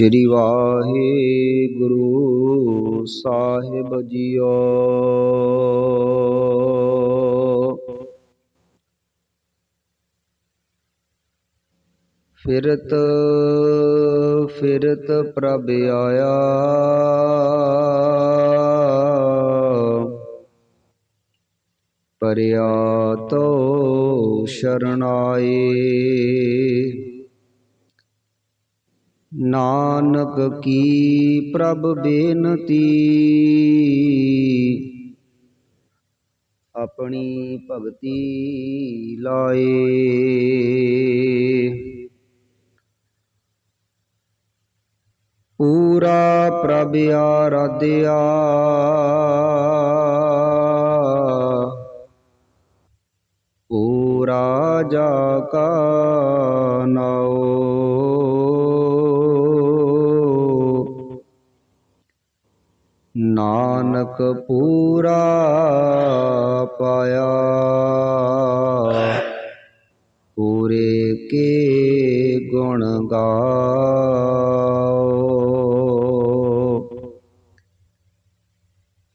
ਸ਼੍ਰੀ Waheguru Sahib JIO. ਫਿਰਤ ਫਿਰਤ ਪ੍ਰਭ ਆਇਆ। ਪਰਿਆ ਤੋ ਸ਼ਰਣਾਏ ਨਾਨਕ ਕੀ ਪ੍ਰਭ ਬੇਨਤੀ? ਆਪਣੀ ਭਗਤੀ ਲਾਏ। ਪੂਰਾ ਪ੍ਰਭ ਆਰਾਧਿਆ। ਪੂਰਾ ਜਾ ਕਾ ਨਾਉ। ਨਾਨਕ ਪੂਰਾ ਪਾਇਆ। ਪੂਰੇ ਕੇ ਗੁਣ ਗਾਓ।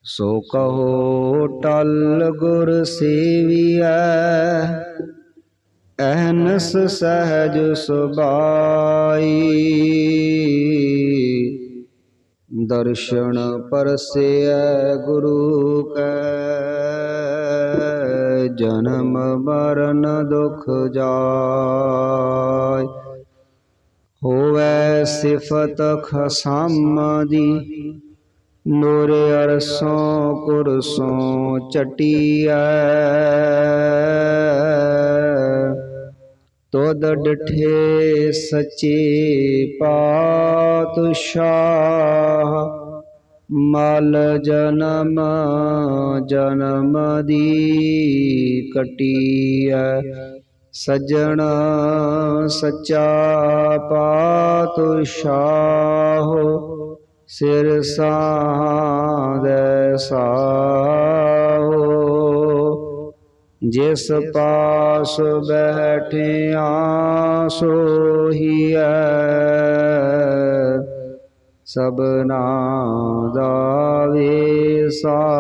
ਸੋ ਕਹੋ ਟਲ ਗੁਰ ਸੇਵੀਐ ਅਹਨਸ ਸਹਜ ਸੁਬਾਈ ਦਰਸ਼ਨ ਪਰਸੈ ਗੁਰੂ ਕੈ। ਜਨਮ ਮਰਨ ਦੁਖ ਜਾਇ। ਹੋਵੈ ਸਿਫਤ ਖਸਮ ਦੀ ਨੂਰ ਅਰਸੋਂ ਕੁਰਸੋਂ ਚਟੀਐ। ਤੋਦ ਡਠੇ ਸੱਚੇ ਪਾਤਸ਼ਾਹ, ਮਲ ਜਨਮ ਜਨਮ ਦੀ ਕਟੀਐ। ਸਜਣ ਸੱਚਾ ਪਾਤਸ਼ਾਹ, ਸਿਰ ਸਾਧੈ ਸਾਹੋ ਜਿਸ ਪਾਸ ਬੈਠਿਆ ਸੋਹੀਐ ਸਬਨਾ ਦਾ ਵੇਸਾਹੋ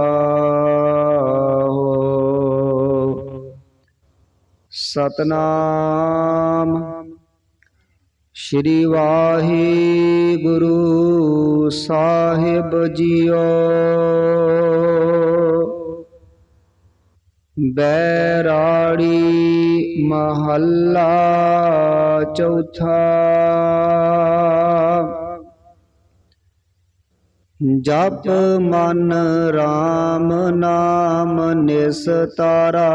ਸਤਨਾਮ ਸ਼੍ਰੀ ਵਾਹਿਗੁਰੂ ਸਾਹਿਬ ਜੀਓ। ਬੈਰਾੜੀ ਮਹੱਲਾ ਚੌਥਾ। ਜਪ ਮਨ RAM ਨਾਮ ਨਿਸਤਾਰਾ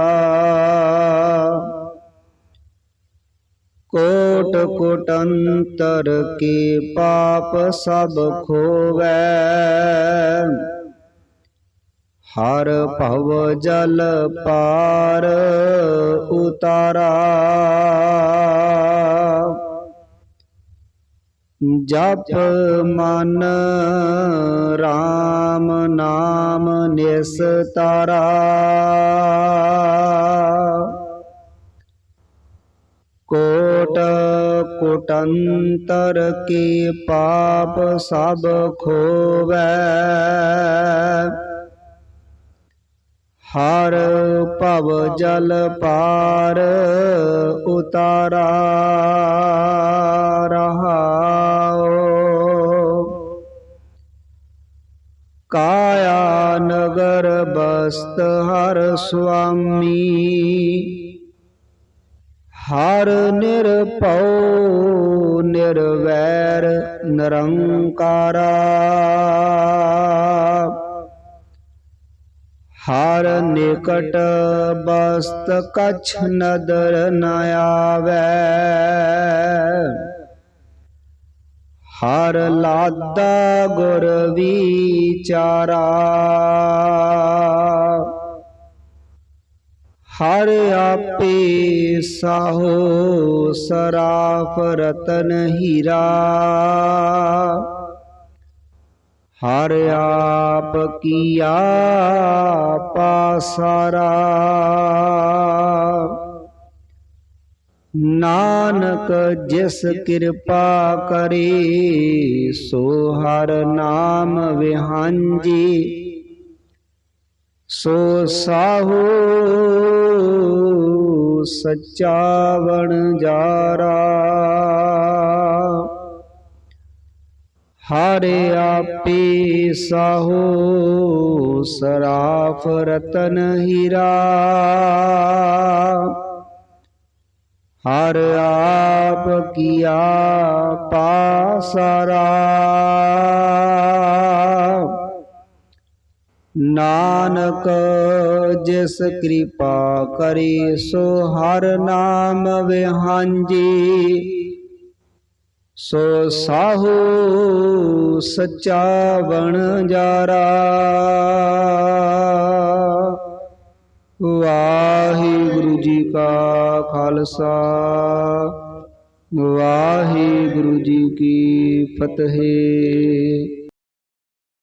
ਕੋਟ ਕੋਟੰਤਰ ਕੇ ਪਾਪ ਸਭ ਖੋਵੈ। ਹਰ ਭਵ ਜਲ ਪਾਰ ਉਤਾਰਾ। ਜਪ ਮਨ RAM ਨਾਮ ਨਿਸਤਾਰਾ। ਕੋਟ ਕੋਟੰਤਰ ਕੀ ਪਾਪ ਸਭ ਖੋਵੈ। ਹਰ ਭਵ ਜਲ ਪਾਰ ਉਤਾਰਾ ਰਹਾਓ ਕਾਇਆ ਨਗਰ ਬਸਤ ਹਰ ਸੁਆਮੀ, ਹਰ ਨਿਰਭਉ ਨਿਰਵੈਰ ਨਿਰੰਕਾਰਾ। ਹਰ ਨਿਕਟ ਬਸਤ ਕਛ ਨਦਰ ਨ ਆਵੈ। ਹਰ ਲਾਦਾ ਗੁਰ ਵਿਚਾਰਾ। ਹਰ ਆਪੇ ਸਾਹੋ ਸਰਾਫ ਰਤਨ ਹੀਰਾ। ਹਰ ਆਪ ਕੀਆ ਪਾਸਾਰਾ ਨਾਨਕ ਜਿਸ ਕਿਰਪਾ ਕਰੇ, ਸੋ ਹਰ ਨਾਮ ਵਿਹਾੰਜੀ। ਸੋ ਸਾਹੂ ਸੱਚਾ ਵਣ ਜਾਰਾ। ਹਰਿ ਆਪੇ ਸਾਹੋ ਸਰਾਫ ਰਤਨ ਹੀਰਾ। ਹਰ ਆਪ ਕੀਆ ਪਾਸਰਾ ਨਾਨਕ ਜਿਸ ਕਿਰਪਾ ਕਰੇ ਸੋ ਹਰ ਨਾਮ ਵਿਹਾੰਜੀ। ਸੋ ਸਾਹੂ ਸੱਚਾ ਬਣ ਜਾਰਾ। ਵਾਹਿਗੁਰੂ ਜੀ ਕਾ ਖਾਲਸਾ ਵਾਹਿਗੁਰੂ ਜੀ ਕੀ ਫਤਿਹ।